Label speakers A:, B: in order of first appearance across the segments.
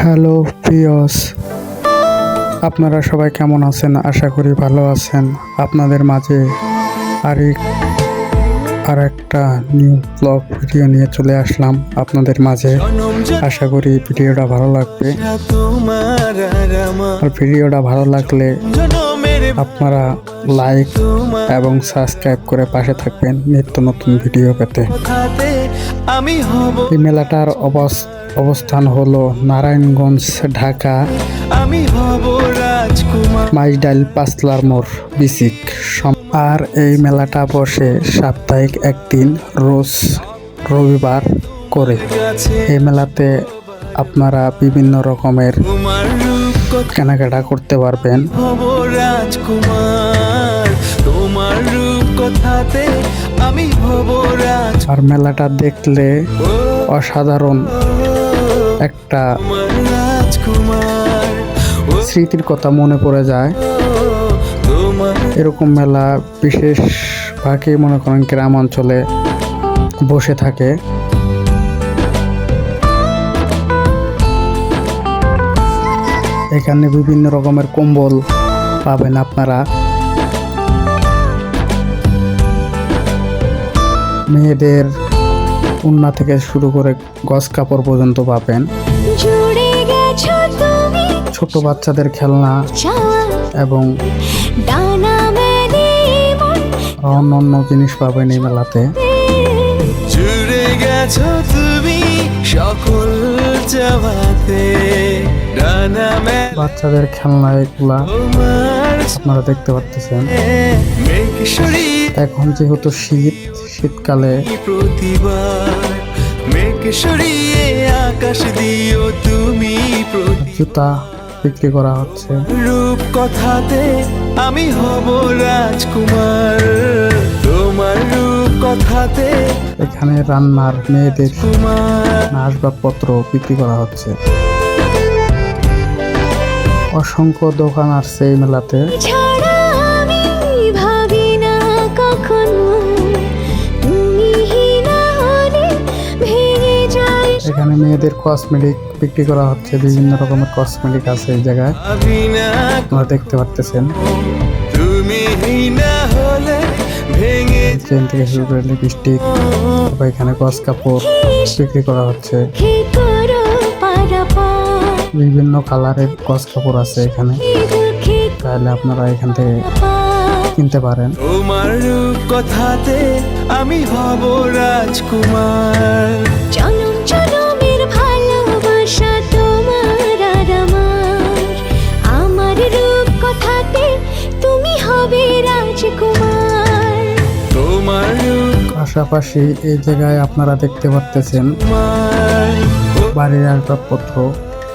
A: Hello প্রিয়স আপনারা সবাই কেমন আছেন? আশা করি ভালো আছেন। আপনাদের মাঝে আরেক আর একটা নিউ ব্লগ ভিডিও নিয়ে চলে আসলাম আপনাদের মাঝে। আশা করি ভিডিওটা ভালো লাগবে।
B: আর
A: ভিডিওটা ভালো লাগলে আপনারা লাইক এবং সাবস্ক্রাইব করে পাশে থাকবেন নিত্য নতুন ভিডিও পেতে। এই মেলাটার অবস- অবস্থান হলো নারায়ণগঞ্জ ঢাকা
B: আমি হব রাজকুমার।
A: পাঁচলার মোড় বিসিক। আর এই মেলাটা বসে সাপ্তাহিক একদিন রোজ রবিবার করে। এই মেলাতে আপনারা বিভিন্ন রকমের কেনাকাটা করতে পারবেন।
B: রাজকুমার তোমার রূপ কথাতে আমি
A: আর মেলাটা দেখলে অসাধারণ একটা স্মৃতির কথা মনে পড়ে যায়। এরকম মেলা বিশেষ ভাগে মনে করেন গ্রাম অঞ্চলে বসে থাকে। এখানে বিভিন্ন রকমের কম্বল পাবেন আপনারা। মেয়েদের উন্না থেকে শুরু করে গজ কাপড় পর্যন্ত পাবেন। ছোট বাচ্চাদের খেলনা এবং অন্য অন্য জিনিস পাবেন এই মেলাতে।
B: জুড়ে গেছো তুমি সকল
A: বাচ্চাদের খেলনা এগুলা আপনারা দেখতে পারতেছেন। এখন যেহেতু শীত শীতকালে
B: আকাশ দিও তুমি
A: জুতা বিক্রি করা হচ্ছে।
B: রূপ কথাতে আমি হব রাজকুমার। তোমার রূপ কথাতে
A: এখানে রান্নার মেয়েদের আসবাবপত্র বিক্রি করা হচ্ছে। অসংখ্য দোকান আসছে এই মেলাতে। এখানে মেয়েদের কসমেটিক বিক্রি করা হচ্ছে বিভিন্ন রকমের কসমেটিক আছে এই জায়গায়। আপনারা দেখতে পারতেছেন।
B: তুমি না
A: ট্রেন থেকে শুরু করে লিপস্টিক বা এখানে কস কাপড় বিক্রি করা হচ্ছে। বিভিন্ন কালারের কস কাপড় আছে এখানে। তাহলে আপনারা এখান থেকে কিনতে পারেন।
B: তোমার রূপ কথাতে আমি হব রাজকুমার।
A: পাশাপাশি এই জায়গায় আপনারা দেখতে
B: কুমার
A: বাড়ির আসবাবপত্র,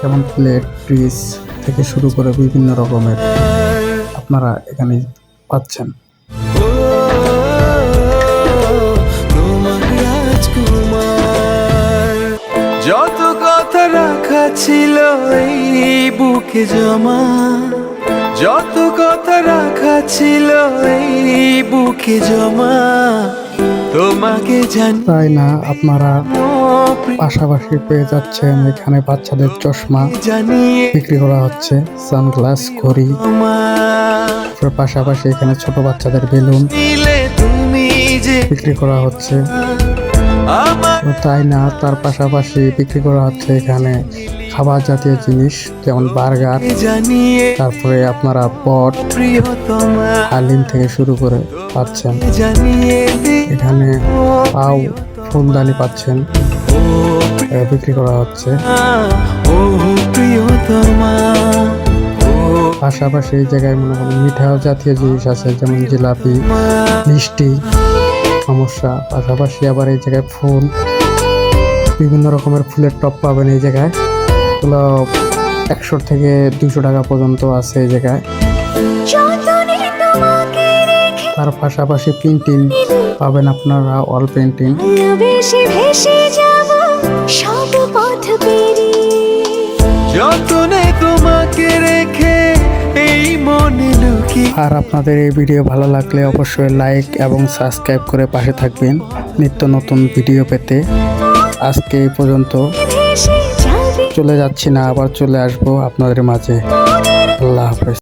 A: যেমন প্লেট, ফ্রিজ থেকে শুরু করে বিভিন্ন রকমের আপনারা এখানে পাচ্ছেন।
B: যত কথা রাখা ছিল এই বুকে জমা। যত কথা রাখা ছিল এই বুকে জমা। তোমাকে জানো
A: তাই না আপনারা পাশাপাশি পেয়ে যাচ্ছেন এখানে বাচ্চাদের চশমা। বিক্রি করা হচ্ছে সানগ্লাস ঘড়ি। পাশাপাশি এখানে ছোট বাচ্চাদের বেলুন। বিক্রি করা হচ্ছে। তাই না তার পাশাপাশি বিক্রি করা হচ্ছে এখানে খাবার জাতীয় জিনিস যেমন বার্গার তারপরে আপনারা পট হালিম থেকে শুরু করে পাচ্ছেন। এখানে পাও ফুলদানি পাচ্ছেন। বিক্রি করা হচ্ছে। পাশাপাশি এই জায়গায় মনে করেন মিঠা জাতীয় জিনিস আছে যেমন জিলাপি মিষ্টি সমস্যা। পাশাপাশি আবার এই জায়গায় ফুল বিভিন্ন রকমের ফুলের টপ পাবেন এই জায়গায়। এগুলো একশো থেকে দুশো টাকা পর্যন্ত আছে এই জায়গায়। তার পাশাপাশি প্রিন্টিং পাবেন আপনারা অল পেন্টিং
B: যতনে তোমাকে রেখে এই মনে লুকি
A: আর আপনাদের এই ভিডিও ভালো লাগলে অবশ্যই লাইক এবং সাবস্ক্রাইব করে পাশে থাকবেন। নিত্য নতুন ভিডিও পেতে। আজকে এই পর্যন্ত। চলে যাচ্ছি না আবার চলে আসব আপনাদের মাঝে। আল্লাহ হাফেজ।